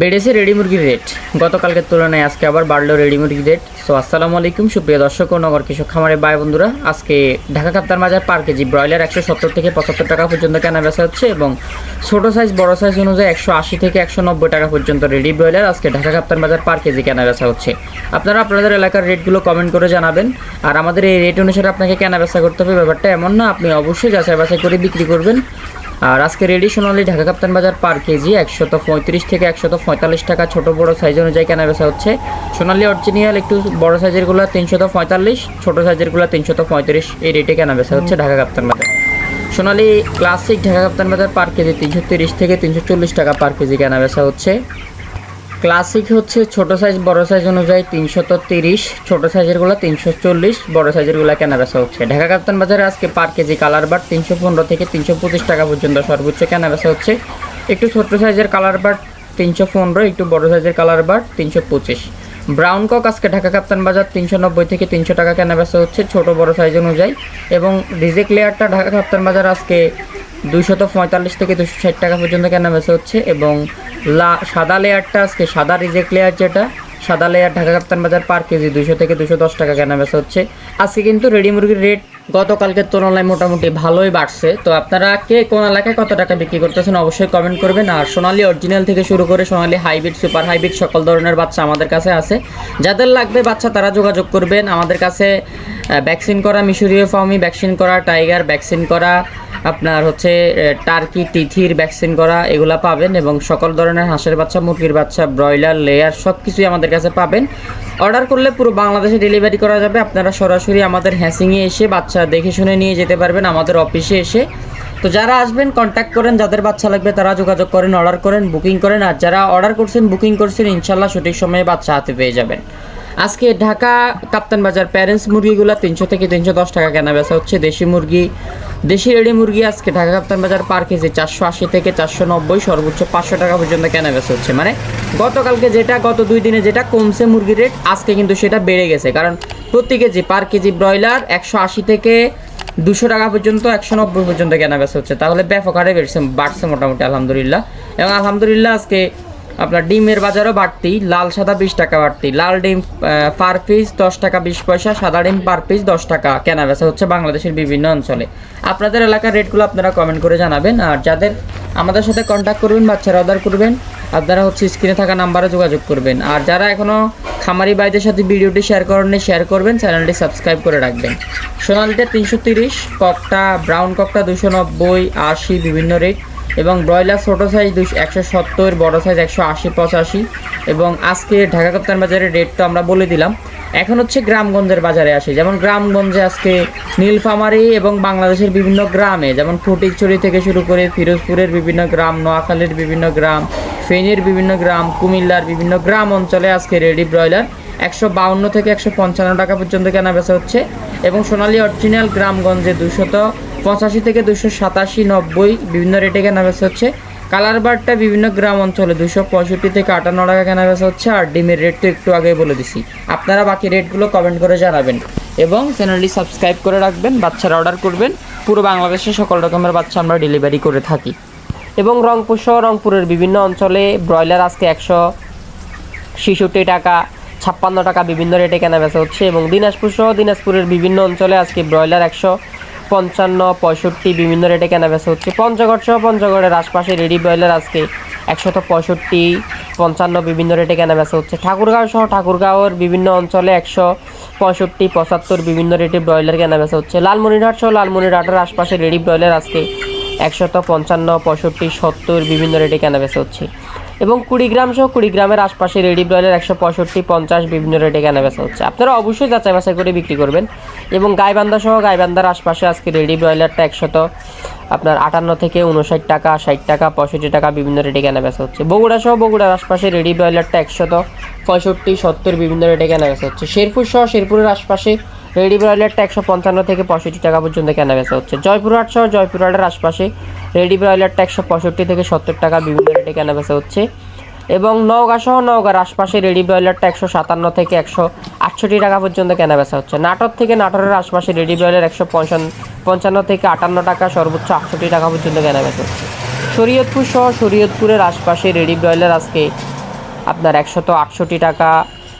বেড়েছে রেডি মুরগির রেট গতকালকের তুলনায় আজকে আবার বাড়লো রেডি মুরগির রেট সো, আসসালামু আলাইকুম, সুপ্রিয় দর্শক ও নগর কৃষক খামারের ভাই বন্ধুরা। আজকে ঢাকা কাপ্তার বাজার পার কেজি ব্রয়লার একশো সত্তর থেকে পঁচাত্তর টাকা পর্যন্ত কেনা বেচা হচ্ছে এবং ছোট সাইজ বড় সাইজ অনুযায়ী একশো আশি থেকে একশো নব্বই টাকা পর্যন্ত রেডি ব্রয়লার আজকে ঢাকা কাপ্তার বাজার পার কেজি কেনা বেচা হচ্ছে। আপনারা আপনাদের এলাকার রেটগুলো কমেন্ট করে জানাবেন। আর আমাদের এই রেট অনুসারে আপনাকে কেনা বেচা করতে হবে। ব্যাপারটা এমন না, আপনি অবশ্যই যাচাই বাছাই করে বিক্রি করবেন। আর আজকে রেডি সোনালি ঢাকা কাপ্তান বাজার পার কেজি একশত পঁয়ত্রিশ থেকে একশত পঁয়তাল্লিশ টাকা। ছোটো, বড় সাইজ অনুযায়ী কেনা বেচা হচ্ছে। সোনালি অরিজিনাল একটু বড় সাইজেরগুলো তিনশত পঁয়তাল্লিশ, ছোট সাইজেরগুলো তিনশত পঁয়ত্রিশ এই রেটে কেনা বেচা হচ্ছে ঢাকা কাপ্তান বাজার। সোনালি ক্লাসিক ঢাকা কাপ্তান বাজার পার কেজি তিনশো তিরিশ থেকে তিনশো চল্লিশ টাকা পার কেজি কেনা বেচা হচ্ছে। ক্লাসিক হচ্ছে ছোট সাইজ বড় সাইজ অনুযায়ী তিনশত তিরিশ, ছোট সাইজেরগুলো তিনশো চল্লিশ, বড় সাইজেরগুলো কেনা বেচা হচ্ছে। ঢাকা কাপ্তান বাজারে আজকে পার কেজি কালার বার তিনশো পনেরো থেকে তিনশো পঁচিশ টাকা পর্যন্ত সর্বোচ্চ কেনা বেচা হচ্ছে। একটু ছোট সাইজের কালার বার তিনশো পনেরো, একটু বড় সাইজের কালার বার তিনশো পঁচিশ। ব্রাউন কক আজকে ঢাকা কাপ্তান বাজার তিনশো নব্বই থেকে তিনশো টাকা কেনা বেচা হচ্ছে ছোট বড় সাইজ অনুযায়ী। এবং রিজেক্ট লেয়ারটা ঢাকা কাপ্তান বাজার আজকে দুইশত পঁয়তাল্লিশ থেকে দুশো ষাট টাকা পর্যন্ত কেনা বেচা হচ্ছে। এবং লা, সাদা লেয়ারটা আজকে, সাদা রিজেক্ট লেয়ার যেটা, সাদা লেয়ার ঢাকা কাপ্তান বাজার পার কেজি দুশো থেকে দুশো দশ টাকা কেনা বেচা হচ্ছে। আজকে কিন্তু রেডি মুরগির রেট গতকালকের তুলনায় মোটামুটি ভালোই বাড়ছে। তো আপনারা কে কোন এলাকায় কত টাকা বিক্রি করতেছেন অবশ্যই কমেন্ট করবেন। আর সোনালি অরিজিনাল থেকে শুরু করে সোনালি হাইব্রিড সুপার হাইব্রিড সকল ধরনের বাচ্চা আমাদের কাছে আছে। যাদের লাগবে বাচ্চা তারা যোগাযোগ করবেন। আমাদের কাছে ভ্যাকসিন করা, মিশরীয় ফার্মি ভ্যাকসিন করা টাইগার ভ্যাকসিন করা, আপনার হচ্ছে টার্কি তিথির ভ্যাকসিন করা, এগুলো পাবেন এবং সকল ধরনের হাঁসের বাচ্চা, মুরগির বাচ্চা ব্রয়লার লেয়ার সব কিছুই আমাদের কাছে পাবেন। অর্ডার করলে পুরো বাংলাদেশে ডেলিভারি করা যাবে। আপনারা সরাসরি আমাদের হ্যাসিংয়ে এসে বাচ্চা দেখে শুনে নিয়ে যেতে পারবেন আমাদের অফিসে এসে। তো যারা আসবেন কন্ট্যাক্ট করেন, যাদের বাচ্চা লাগবে তারা যোগাযোগ করেন অর্ডার করেন বুকিং করেন। আর যারা অর্ডার করছেন বুকিং করছেন, ইনশাল্লাহ সঠিক সময়ে বাচ্চা হাতে পেয়ে যাবেন। আজকে ঢাকা কাপ্তান বাজার প্যারেন্টস মুরগিগুলো তিনশো থেকে তিনশো দশ টাকা কেনা বেচা হচ্ছে। দেশি মুরগি, দেশি রেডি মুরগি আজকে ঢাকা কাপ্তান বাজার পার কেজি চারশো আশি থেকে চারশো নব্বই, সর্বোচ্চ পাঁচশো টাকা পর্যন্ত কেনা বেচা হচ্ছে। মানে গতকালকে যেটা, গত দুই দিনে যেটা কমছে মুরগির রেট, আজকে কিন্তু সেটা বেড়ে গেছে। কারণ প্রতি কেজি পার কেজি ব্রয়লার একশো আশি থেকে দুশো টাকা পর্যন্ত, একশো নব্বই পর্যন্ত কেনা বেচা হচ্ছে। তাহলে ব্যাপক হারে বেড়েছে, বাড়ছে মোটামুটি, আলহামদুলিল্লাহ। এবং আলহামদুলিল্লাহ আজকে আপনার ডিমের বাজারও বাড়তি, লাল সাদা বিশ টাকা বাড়তি। লাল ডিম পার পিস দশ টাকা বিশ পয়সা, সাদা ডিম পার পিস দশ টাকা। কেনা বেচা হচ্ছে বাংলাদেশের বিভিন্ন অঞ্চলে। আপনাদের এলাকার রেটগুলো আপনারা কমেন্ট করে জানাবেন। আর যাদের আমাদের সাথে কন্ট্যাক্ট করবেন, বাচ্চারা অর্ডার করবেন, আপনারা হচ্ছে স্ক্রিনে থাকা নাম্বারে যোগাযোগ করবেন। আর যারা এখনও খামারি ভাইদের সাথে ভিডিওটি শেয়ার করেননি শেয়ার করবেন চ্যানেলটি সাবস্ক্রাইব করে রাখবেন। সোনালিটা তিনশো তিরিশ ককটা ব্রাউন ককটা দুশো নব্বই, আশি, বিভিন্ন রেট এবং ব্রয়লার ছোটো সাইজ দুশো একশো সত্তর, বড়ো সাইজ একশো আশি, পঁচাশি। এবং আজকে ঢাকা কাপ্তান বাজারের রেট তো আমরা বলে দিলাম। এখন হচ্ছে গ্রামগঞ্জের বাজারে আসে। যেমন গ্রামগঞ্জে আজকে নীলফামারি এবং বাংলাদেশের বিভিন্ন গ্রামে, যেমন ফটিকছড়ি থেকে শুরু করে ফিরোজপুরের বিভিন্ন গ্রাম, নোয়াখালীর বিভিন্ন গ্রাম, ফেনীর বিভিন্ন গ্রাম, কুমিল্লার বিভিন্ন গ্রাম অঞ্চলে আজকে রেডি ব্রয়লার একশো বাউন্ন থেকে একশো পঞ্চান্ন টাকা পর্যন্ত কেনা বেচা হচ্ছে এবং সোনালী অরিজিনাল গ্রামগঞ্জে দুশত পঁচাশি থেকে দুশো সাতাশি নব্বই বিভিন্ন রেটে কেনা বেচা হচ্ছে। কালার বারটা বিভিন্ন গ্রাম অঞ্চলে দুশো পঁয়ষট্টি থেকে আটান্ন টাকা কেনা বেচা হচ্ছে আর ডিমের রেট তো একটু আগেই বলে দিছি। আপনারা বাকি রেটগুলো কমেন্ট করে জানাবেন এবং চ্যানেলটি সাবস্ক্রাইব করে রাখবেন, বাচ্চারা অর্ডার করবেন। পুরো বাংলাদেশে সকল রকমের বাচ্চা আমরা ডেলিভারি করে থাকি। এবং রংপুর সহ রংপুরের বিভিন্ন অঞ্চলে ব্রয়লার আজকে একশো ছেষট্টি টাকা ছাপ্পান্ন টাকা বিভিন্ন রেটে কেনা বেচা হচ্ছে এবং দিনাজপুর সহ দিনাজপুরের বিভিন্ন অঞ্চলে আজকে ব্রয়লার একশো পঞ্চান্ন, পঁয়ষট্টি বিভিন্ন রেটে কেনা বেচা হচ্ছে। পঞ্চগড় সহ পঞ্চগড়ের আশপাশে রেডি ব্রয়লার আজকে একশত পঁয়ষট্টি, পঞ্চান্ন বিভিন্ন রেটে কেনা বেচা হচ্ছে। ঠাকুরগাঁও সহ ঠাকুরগাঁওয়ের বিভিন্ন অঞ্চলে একশো পঁয়ষট্টি, পঁচাত্তর বিভিন্ন রেটে ব্রয়লার কেনা বেচা হচ্ছে। লালমনিরহাট সহ লালমনিরহাটের আশপাশে রেডি ব্রয়লার আজকে একশত পঞ্চান্ন, পঁয়ষট্টি, সত্তর বিভিন্ন রেটে কেনা বেচা হচ্ছে। এবং কুড়িগ্রাম সহ কুড়িগ্রামের আশপাশে রেডি ব্রয়লার একশো পঁয়ষট্টি, পঞ্চাশ বিভিন্ন রেটে কেনা বেচা হচ্ছে। আপনারা অবশ্যই যাচাই বাছাই করে বিক্রি করবেন। এবং গাইবান্ধা সহ গাইবান্ধার আশপাশে আজকে রেডি ব্রয়লারটা একশত আপনার আটান্ন থেকে উনষাট টাকা, ষাট টাকা, পঁয়ষট্টি টাকা বিভিন্ন রেটে কেনা বেচা হচ্ছে। বগুড়া সহ বগুড়ার আশপাশে রেডি ব্রয়লারটা একশত পঁয়ষট্টি, সত্তর বিভিন্ন রেটে কেনা বেচা হচ্ছে। শেরপুর সহ শেরপুরের আশপাশে রেডি ব্রয়লারটা একশো পঞ্চান্ন থেকে পঁয়ষট্টি টাকা পর্যন্ত কেনা বেচা হচ্ছে। জয়পুরহাট সহ জয়পুরহাটের আশপাশে রেডি ব্রয়লারটা একশো পঁয়ষট্টি থেকে সত্তর টাকা বিভিন্ন রেটে কেনাবেচা হচ্ছে? এবং নওগাঁ সহ নওগাঁর আশপাশে রেডি ব্রয়লারটা একশো সাতান্ন থেকে একশো আটষট্টি টাকা পর্যন্ত কেনাবেচা হচ্ছে? নাটোর থেকে নাটোরের আশপাশে রেডি ব্রয়লার একশো পঞ্চান্ন থেকে আটান্ন টাকা, সর্বোচ্চ আটষট্টি টাকা পর্যন্ত কেনাবেচা হচ্ছে? শরীয়তপুর সহ শরীয়তপুরের আশপাশে রেডি ব্রয়লার আজকে আপনার একশত আটষট্টি টাকা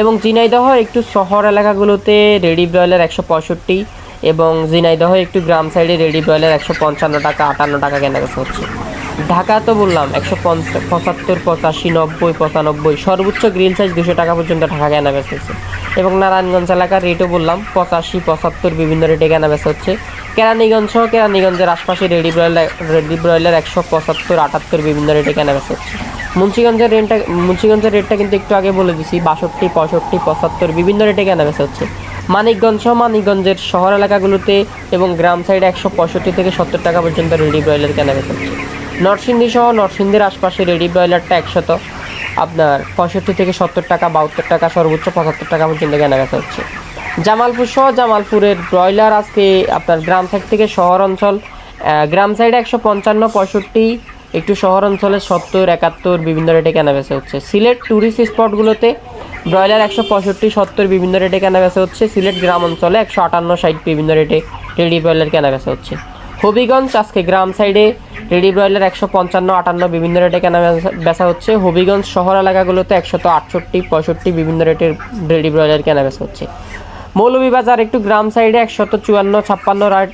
এবং ঝিনাইদহ একটু শহর এলাকাগুলোতে রেডি ব্রয়লার একশো পঁয়ষট্টি এবং ঝিনাইদহ একটু গ্রাম সাইডে রেডি ব্রয়লার একশো পঞ্চান্ন টাকা, আটান্ন টাকা কেনা বেচা হচ্ছে। ঢাকা তো বললাম, একশো পঁচাত্তর, পঁচাশি, নব্বই, পঁচানব্বই, সর্বোচ্চ গ্রিল সাইজ দুশো টাকা পর্যন্ত ঢাকা কেনা বেচা হচ্ছে। এবং নারায়ণগঞ্জ এলাকার রেটও বললাম, পঁচাশি, পঁচাত্তর বিভিন্ন রেটে কেনা বেচা হচ্ছে। কেরানীগঞ্জ সহ কেরানীগঞ্জের আশপাশে রেডি ব্রয়লার রেডি ব্রয়লার একশো পঁচাত্তর, আটাত্তর বিভিন্ন রেটে কেনা বেচা হচ্ছে। মুন্সিগঞ্জের রেটটা মুন্সিগঞ্জের রেটটা কিন্তু একটু আগে বলে দিছি, বাষট্টি, পঁয়ষট্টি, পঁচাত্তর, বিভিন্ন রেটে কেনা বেচা হচ্ছে। মানিকগঞ্জ সহ মানিকগঞ্জের শহর এলাকাগুলোতে এবং গ্রাম সাইডে একশো পঁয়ষট্টি থেকে সত্তর টাকা পর্যন্ত রেডি ব্রয়লার কেনা বেচা হচ্ছে। নরসিংদী সহ নরসিংদীর আশপাশে রেডি ব্রয়লারটা একশত। আপনার পঁয়ষট্টি থেকে সত্তর টাকা, বাহাত্তর টাকা, সর্বোচ্চ পঁচাত্তর টাকা পর্যন্ত কেনা বেচা হচ্ছে। জামালপুর সহ জামালপুরের ব্রয়লার আজকে আপনার গ্রাম সাইড থেকে শহর অঞ্চল গ্রাম সাইডে একশো পঞ্চান্ন, পঁয়ষট্টি একটু শহর অঞ্চলে সত্তর, একাত্তর বিভিন্ন রেটে কেনা বেচা হচ্ছে। সিলেট ট্যুরিস্ট স্পটগুলোতে ব্রয়লার একশো পঁয়ষট্টি, সত্তর বিভিন্ন রেটে কেনা বেচা হচ্ছে। সিলেট গ্রাম অঞ্চলে একশো আটান্ন, ষাট বিভিন্ন রেটে রেডি ব্রয়লার কেনা বেচা হচ্ছে। হবিগঞ্জ, আজকে গ্রাম সাইডে রেডি ব্রয়লার একশো পঞ্চান্ন, আটান্ন বিভিন্ন রেটে কেনা বেচা হচ্ছে। হবিগঞ্জ শহর এলাকাগুলোতে একশত আটষট্টি, পঁয়ষট্টি বিভিন্ন রেটের রেডি ব্রয়লার কেনা বেচা হচ্ছে। মৌলভীবাজার একটু গ্রাম সাইডে একশত চুয়ান্ন, ছাপ্পান্ন রাট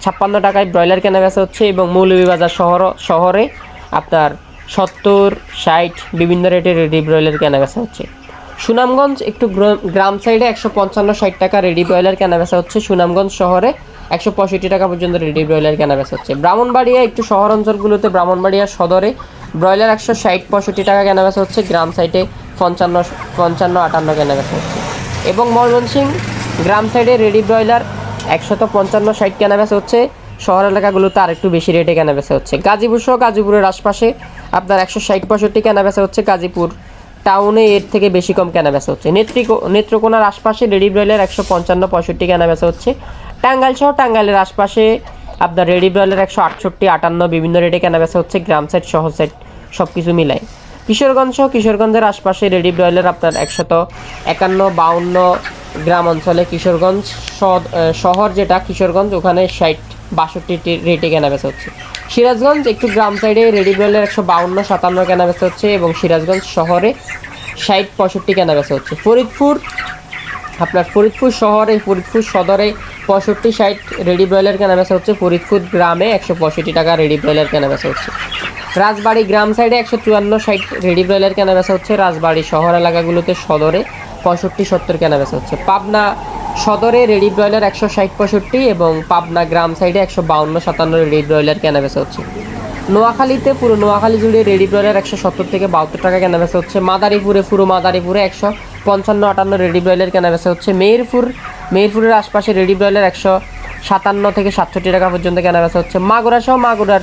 ছাপ্পান্ন টাকায় ব্রয়লার কেনা বেচা হচ্ছে এবং মৌলভীবাজার শহর, শহরে আপনার সত্তর, ষাট বিভিন্ন রেটের রেডি ব্রয়লার কেনা বেচা হচ্ছে। সুনামগঞ্জ একটু গ্র- গ্রাম সাইডে একশো পঞ্চান্ন, ষাট টাকা রেডি ব্রয়লার কেনা বেচা হচ্ছে। সুনামগঞ্জ শহরে একশো পঁয়ষট্টি টাকা পর্যন্ত রেডি ব্রয়লার কেনা বেচা হচ্ছে। ব্রাহ্মণবাড়িয়া একটু শহর অঞ্চলগুলোতে ব্রাহ্মণবাড়িয়া সদরে ব্রয়লার একশো ষাট, পঁয়ষট্টি টাকা কেনা বেচা হচ্ছে। গ্রাম সাইডে পঞ্চান্ন পঞ্চান্ন, আটান্ন কেনা বেচা হচ্ছে। এবং ময়মনসিং গ্রাম সাইডে রেডি ব্রয়লার একশত পঞ্চান্ন ষাট কেনা বেচা হচ্ছে। শহর এলাকাগুলোতে আরেকটু বেশি রেটে কেনা বেচা হচ্ছে। গাজীপুর সহ গাজীপুরের আশপাশে আপনার একশো ষাট পঁয়ষট্টি কেনা বেচা হচ্ছে। গাজীপুর টাউনে এর থেকে বেশি কম কেনা বেচা হচ্ছে। নেত্রিকো নেত্রকোনার আশপাশে রেডি ব্রয়লার একশো পঞ্চান্ন পঁয়ষট্টি কেনা বেচা হচ্ছে। টাঙ্গাইল সহ টাঙ্গাইলের আশপাশে আপনার রেডি ব্রয়লার একশো আটষট্টি, আটান্ন বিভিন্ন রেটে কেনা বেচা হচ্ছে। গ্রাম সাইড, শহর সাইড সব কিছু মিলাই কিশোরগঞ্জ সহ কিশোরগঞ্জের আশপাশে রেডি ব্রয়লার আপনার একশত একান্ন, বাউন্ন গ্রাম অঞ্চলে কিশোরগঞ্জ শহর যেটা, কিশোরগঞ্জ, ওখানে ষাট বাষট্টি রেটে কেনা বেচা হচ্ছে। সিরাজগঞ্জ একটু গ্রাম সাইডে রেডি ব্রয়লার একশো বাউন্ন, সাতান্ন কেনা বেচা হচ্ছে এবং সিরাজগঞ্জ শহরে ষাট, পঁয়ষট্টি কেনা বেচা হচ্ছে। ফরিদপুর, আপনার ফরিদপুর শহরে, ফরিদপুর সদরে পঁয়ষট্টি, ষাট রেডি ব্রয়লার কেনা বেচা হচ্ছে। ফরিদপুর গ্রামে একশো পঁয়ষট্টি টাকা রেডি ব্রয়লার কেনা বেচা হচ্ছে। রাজবাড়ি গ্রাম সাইডে একশো চুয়ান্ন, ষাট রেডি ব্রয়লার কেনা বেচা হচ্ছে। রাজবাড়ি শহর এলাকাগুলোতে সদরে পঁয়ষট্টি, সত্তর কেনা বেচা হচ্ছে। পাবনা সদরে রেডি ব্রয়লার একশো ষাট, পঁয়ষট্টি এবং পাবনা গ্রাম সাইডে একশো বাউন্ন, সাতান্ন রেডি ব্রয়লার কেনা বেচা হচ্ছে। নোয়াখালীতে পুরো, নোয়াখালী জুড়ে রেডি ব্রয়লার একশো সত্তর থেকে বাহাত্তর টাকা কেনা বেচা হচ্ছে। মাদারীপুরে পুরো, মাদারীপুরে একশো পঞ্চান্ন, আটান্ন রেডি ব্রয়লার কেনা বেচা হচ্ছে। মেহেরপুর, মেহেরপুরের আশপাশে রেডি ব্রয়লার একশো সাতান্ন থেকে সাতষট্টি টাকা পর্যন্ত কেনা বেচা হচ্ছে। মাগুরা সহ মাগুরার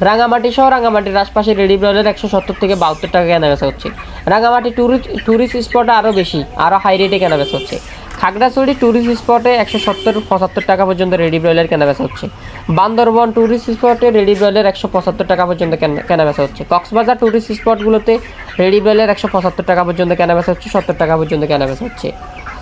রাঙামাটি সহ রাঙামাটির আশপাশে রেডি ব্রয়লার একশো সত্তর থেকে বাহাত্তর টাকা কেনা বেচা হচ্ছে। রাঙামাটি ট্যুরিস্ট ট্যুরিস্ট স্পটে আরও বেশি আরও হাই রেটে কেনা বেচা হচ্ছে। খাগড়াছড়ি ট্যুরিস্ট স্পটে একশো সত্তর, পঁচাত্তর টাকা পর্যন্ত রেডি ব্রয়লার কেনা বেচা হচ্ছে। বান্দরবন ট্যুরিস্ট স্পটে রেডি ব্রয়লার একশো পঁচাত্তর টাকা পর্যন্ত কেনা- কেনা বেচা হচ্ছে। কক্সবাজার ট্যুরিস্ট স্পটগুলোতে রেডি ব্রয়লার একশো পঁচাত্তর টাকা পর্যন্ত কেনা বেচা হচ্ছে, সত্তর টাকা পর্যন্ত কেনা বেচা হচ্ছে।